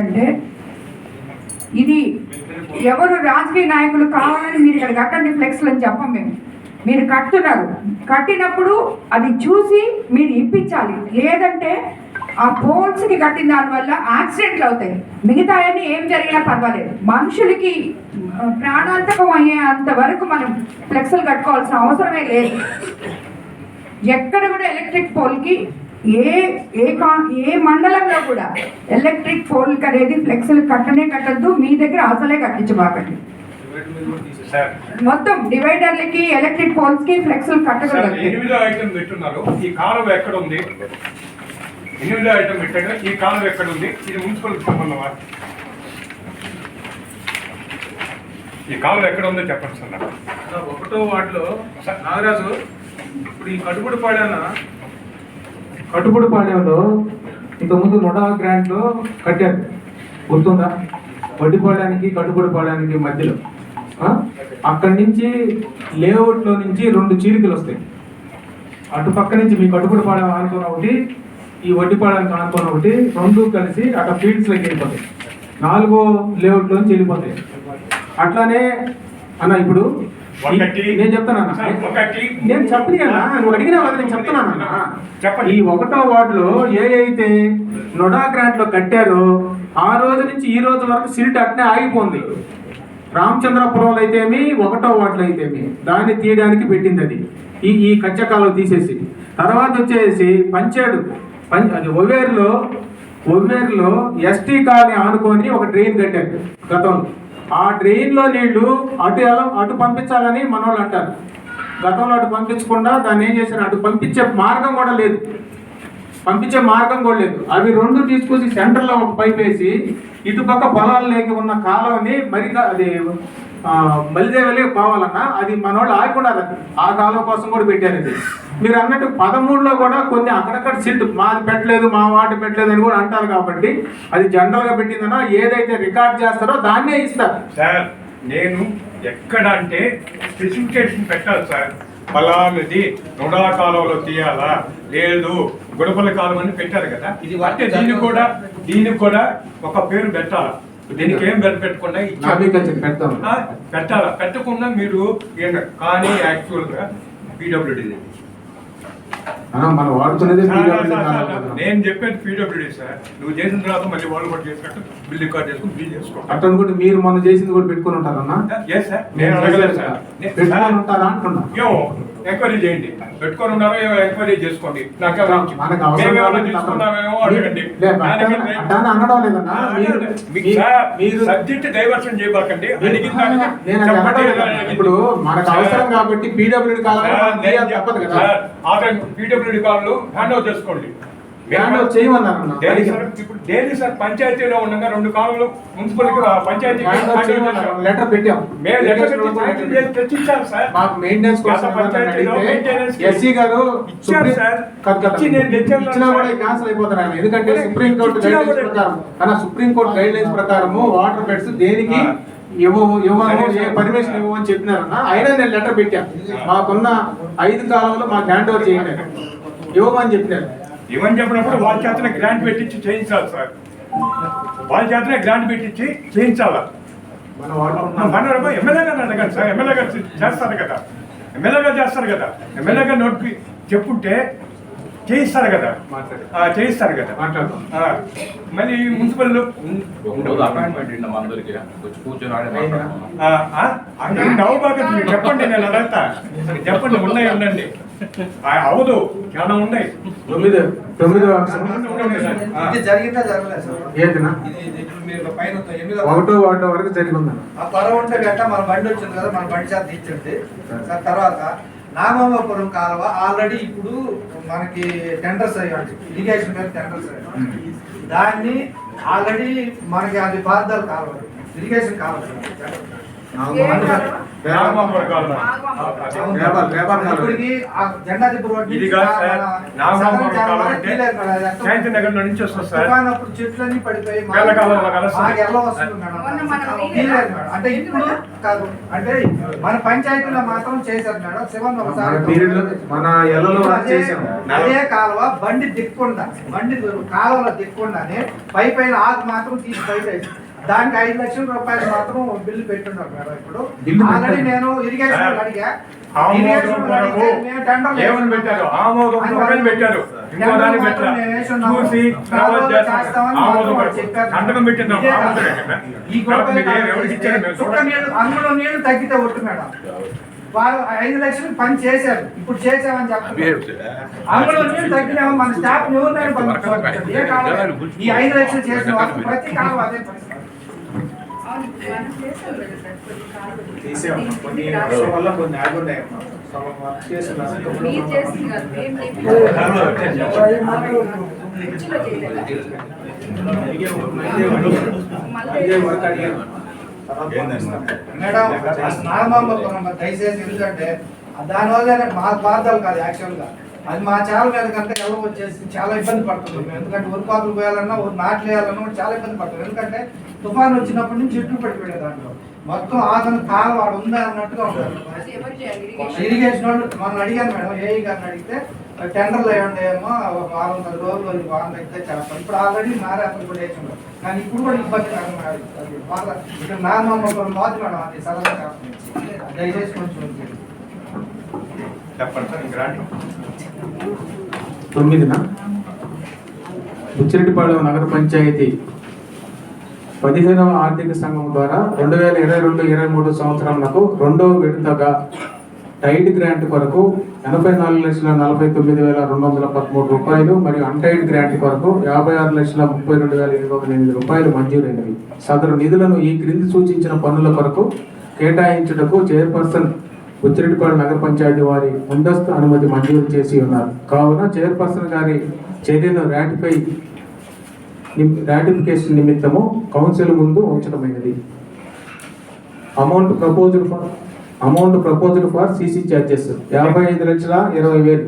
అంటే ఇది ఎవరు రాజకీయ నాయకులు కావాలని మీరు ఇక్కడ కట్టండి ఫ్లెక్స్లు అని చెప్పం మేము. మీరు కట్టున్నారు. కట్టినప్పుడు అది చూసి మీరు ఇప్పించాలి. లేదంటే ఆ పోల్స్కి కట్టిన దానివల్ల యాక్సిడెంట్లు అవుతాయి. మిగతా అన్ని ఏం జరిగినా పర్వాలేదు. మనుషులకి ప్రాణాంతకం అయ్యేంత వరకు మనం ఫ్లెక్స్లు కట్టుకోవాల్సిన అవసరమే లేదు. ఎక్కడ కూడా ఎలక్ట్రిక్ పోల్కి ఏ ఏ కా ఏ మండలంలో కూడా ఎలక్ట్రిక్ పోల్కి అనేది ఫ్లెక్స్లు కట్టనే కట్టద్దు మీ దగ్గర అసలే కట్టించబాకండి సార్ మొత్తం డివైడర్లకి ఎలక్ట్రిక్ పోల్స్కి ఫ్లెక్స్లు సార్ కట్టకూడదు. ఎనిమిదో ఐటమ్ పెట్టున్నారు. ఈ కాలువ ఎక్కడ ఉంది? ఎనిమిదో ఐటమ్ పెట్టారు. ఈ కాలువ ఎక్కడ ఉంది? ఇది మున్సిపల్ సంబంధమా? ఈ కాలువ ఎక్కడ ఉందో చెప్పండి సార్ ఒకటో వార్డులో నాగరాజు ఇప్పుడు ఈ కట్టుబడి పాడాన కట్టుబడి పాడేలో ఇంతకుముందు నొడా గ్రాంట్లో కట్టారు. గుర్తుందా? వడ్డిపాడానికి కట్టుబడి పాడడానికి మధ్యలో. అక్కడి నుంచి లేఅవుట్లో నుంచి రెండు చీలికలు వస్తాయి. అటు పక్క నుంచి మీ కట్టుబడి పాడం ఆనుకొని ఒకటి ఈ వడ్డిపాడానికి ఆనుకొని ఒకటి రెండు కలిసి అక్కడ ఫీల్డ్స్లోకి వెళ్ళిపోతాయి. నాలుగో లేఅవుట్లోంచి వెళ్ళిపోతాయి. అట్లానే అన్న ఇప్పుడు ఒకటి. నేను చెప్తానన్నా ఒకటి. నేను చెప్పని కదా. నువ్వు అడిగినా కదా నేను చెప్తున్నానన్నా చెప్పండి. ఈ ఒకటో వార్డులో ఏ అయితే నొడా గ్రాంట్లో కట్టారో ఆ రోజు నుంచి ఈ రోజు వరకు సిల్ట్ అట్నే ఆగిపోయింది రామచంద్రపురంలో అయితేమి ఒకటో వార్డులో అయితేమి. దాన్ని తీయడానికి పెట్టింది అది. ఈ ఈ కచ్చకాలం తీసేసి. తర్వాత వచ్చేసి పంచాడు. పం అది ఒవేరులో ఒవేరులో ఎస్టీ కాలనీ ఆనుకొని ఒక డ్రైన్ కట్టారు గతంలో. ఆ డ్రెయిన్లో నీళ్ళు అటు ఎలా అటు పంపించాలని మనోళ్ళు అంటారు. గతంలో అటు పంపించకుండా దాన్ని ఏం చేశారు? అటు పంపించే మార్గం కూడా లేదు. పంపించే మార్గం కూడా లేదు. అవి రెండు తీసుకొచ్చి సెంటర్లో ఒక పైప్ వేసి ఇటుపక్క పొలాలు లేక ఉన్న కాలువని మరి అది మలిదేవలే పోవాలన్నా అది మనోళ్ళు అది. ఆ కాలువ కోసం కూడా పెట్టారు ఇది. మీరు అన్నట్టు పదమూడులో కూడా కొన్ని అక్కడక్కడ సిల్ట్ మాది పెట్టలేదు మా వాటి పెట్టలేదు అని కూడా అంటారు కాబట్టి అది జనరల్గా పెట్టిందన్నా ఏదైతే రికార్డ్ చేస్తారో దాన్నే ఇస్తారు. సార్ నేను ఎక్కడ అంటే స్పెసిఫికేషన్ పెట్టాలి సార్. ఫలానిది నొడా కాలంలో తీయాలా? లేదు గుడపల కాలం అని పెట్టారు కదా. ఇది అంటే దీనికి కూడా దీనికి కూడా ఒక పేరు పెట్టాలా? దీనికి ఏం పేరు పెట్టకుండా పెట్టాలా? పెట్టకుండా మీరు కానీ యాక్చువల్గా పీడబ్ల్యూడి మనం వాడుతున్నదే. నేను చెప్పేది పీడబ్ల్యూడి సార్. నువ్వు చేసిన తర్వాత మళ్ళీ వాళ్ళు కూడా చేసినట్టు బిల్ రికార్డ్ చేసుకుని బిల్ చేసుకో అట్లా అనుకుంటే మీరు మొన్న చేసింది కూడా పెట్టుకుని ఉంటారన్నా? సార్ నేను అడగలేదు సార్ పెట్టుకొని ఉంటారా అంటున్నా. ఎంక్వైరీ చేయండి. పెట్టుకొని ఉన్నారో ఏమో ఎంక్వైరీ చేసుకోండి. నాకేమో మనకు అవసరం మేమేమైనా కాబట్టి తీసుకున్నామేమో తప్పదు. అడగండి. లే, దానికి అట్లా- నేను- అట్లా అనడం లేదన్నా ఆ, మీరు అడగండి. మీకు మీ- సార్, మీరు సబ్జెక్ట్ డైవర్షన్ చేయబాకండి. ఇప్పుడు మనకు సార్, అవసరం కాబట్టి పీడబ్ల్యూడి కాలంలో పీడబ్ల్యూడి హ్యాండ్ ఓవర్ చేసుకోండి. డైలీ. సార్ ఇప్పుడు డైలీ సార్ పంచాయతీలో ఉండగా రెండు కాలంలో మున్సిపల్కి పంచాయతీ. లెటర్ పెట్టాం మేము లెటర్ తెచ్చిచ్చాం సార్ మాకు మెయింటెనెన్స్ కోసం ఎస్సీ గారు ఇచ్చారు సార్. ఇచ్చినా. కూడా క్యాన్సిల్ ఎందుకంటే సుప్రీం కోర్టు గైడ్ లైన్స్ ప్రకారం సుప్రీం కోర్టు గైడ్ లైన్స్ ప్రకారము వాటర్ బెడ్స్ దేనికి. ఇవ్వవు ఇవ్వను ఏ. పర్మిషన్ ఇవ్వవు అని చెప్పినారన్న అయినా నేను లెటర్ పెట్టాను మాకున్న ఐదు కాలంలో మాకు హ్యాండ్ ఓవర్ చేయండి ఇవ్వమని చెప్పినారు ఇవన్నీ చెప్పినప్పుడు వాళ్ళ చేతనే గ్రాంట్ పెట్టించి చేయించాలి సార్. వాళ్ళ చేతనే గ్రాంట్ పెట్టించి చేయించాలా. మన ఎమ్మెల్యే గారిని అడగండి సార్. ఎమ్మెల్యే గారు చేస్తారు కదా. ఎమ్మెల్యే గారు చేస్తారు కదా. ఎమ్మెల్యే గారు నోటిఫి చెప్పుంటే చేయిస్తారు కదా. చేయిస్తారు కదా. మళ్ళీ మున్సిపల్ చెప్పండి నేను అడగతా. చెప్పండి ఉన్నాయి ఉండండి. అవదు చాలా ఉన్నాయి తొమ్మిది తొమ్మిది జరిగిందా ఒకటో వాటో వరకు జరిగిందన్న. ఆ పడవ ఉంటే గట్ట మన బండి వచ్చింది కదా మన బండి చేత సార్. తర్వాత నాగమాపురం కాలువ ఆల్రెడీ ఇప్పుడు మనకి టెండర్స్ అయ్యాడు ఇరిగేషన్ మీద టెండర్స్ అయ్యాడు దాన్ని ఆల్రెడీ మనకి అది పారుదల కాలువ. ఇరిగేషన్ కాలువ. అంటే శాంతి నగర్లో నుంచి వస్తుంది సార్ చెట్లన్నీ పడిపోయి ఇప్పుడు కాదు. అంటే మన పంచాయతీలో మాత్రం చేశారు మేడం. శివన్ ఒకసారి మన ఎల్లలో అదే- కాలువ బండి దిక్కుండా బండి కాలువలో దిక్కుండానే పై పైన ఆకు మాత్రం తీసి బయట దానికి ఐదు లక్షల రూపాయలు మాత్రం బిల్లు పెట్టున్నారు మేడం ఇప్పుడు. ఆల్రెడీ. నేను ఇరిగేషన్ అడిగా. పెట్టారు? ఆమోదం పెట్టారు. ఇంకో. చూసి చెప్పారు. అందులో నీళ్ళు తగ్గితే ఒట్టు మేడం. వాళ్ళు ఐదు లక్షలు పని చేశారు. ఇప్పుడు చేసామని చెప్తున్నారు అందులో నీళ్ళు తగ్గినామో మన స్టాఫ్ ఎవరినైనా ఏ కావాలి ఈ ఐదు లక్షలు చేసిన వాళ్ళు ప్రతి కాలం అదే పరిస్థితి. మేడం నాగమాంబపురం దయచేసి ఎందుకంటే దానివల్ల మా బాధలు కాదు యాక్చువల్గా అది మా చాలా మీద కంటే ఎలా వచ్చేసి చాలా ఇబ్బంది పడుతున్నాం. ఎందుకంటే ఉరుపాకులు పోయాలన్నా ఊరు నాట్లు వేయాలన్నా కూడా చాలా ఇబ్బంది పడుతున్నాం ఎందుకంటే తుఫాన్ వచ్చినప్పటి నుంచి చెట్లు పడిపోయాయి దాంట్లో మొత్తం ఆదరణ కాలం వాడు ఉందా అన్నట్టుగా ఎవరు చేయాలి? ఇరిగేషన్. వాళ్ళు మనం అడిగాను మేడం ఏఈ గారిని అడిగితే టెండర్లు ఏమో ఒక వారం పది రోజులు వారం అయితే చేస్తాం ఇప్పుడు ఆల్రెడీ నారే అతను కూడా వేసి ఉన్నారు. కానీ ఇప్పుడు కూడా ఇబ్బంది అది బాగా ఇక్కడ నాగమాంబపురం బాధ మేడం అది సరదా దయచేసి కొంచెం. చెప్పండి సార్ ఇంక రాండి. తొమ్మిదిన? బుచ్చిరెడ్డిపాళెం నగర పంచాయతీ పదిహేనవ ఆర్థిక సంఘం ద్వారా రెండు వేల ఇరవై రెండు ఇరవై మూడు సంవత్సరాలకు రెండవ విడతగా టైడ్ గ్రాంట్ కొరకు ఎనభై నాలుగు లక్షల నలభై తొమ్మిది వేల రెండు వందల పదమూడు రూపాయలు మరియు అన్టైడ్ గ్రాంట్ కొరకు యాభై ఆరు లక్షల ముప్పై రెండు వేల ఎనిమిది వందల ఎనిమిది రూపాయలు మంజూరైనవి. సదరు నిధులను ఈ క్రింది సూచించిన పనుల కొరకు కేటాయించుటకు చైర్పర్సన్ బుచ్చిరెడ్డిపాడు నగర పంచాయతీ వారి ముందస్తు అనుమతి మంజూరు చేసి ఉన్నారు. కావున చైర్పర్సన్ గారి చర్యను రాటిఫై రాటిఫికేషన్ నిమిత్తము కౌన్సిల్ ముందు ఉంచడమైనది. Amount proposal for amount proposal for CC charges యాభై ఐదు లక్షల ఇరవై వేలు.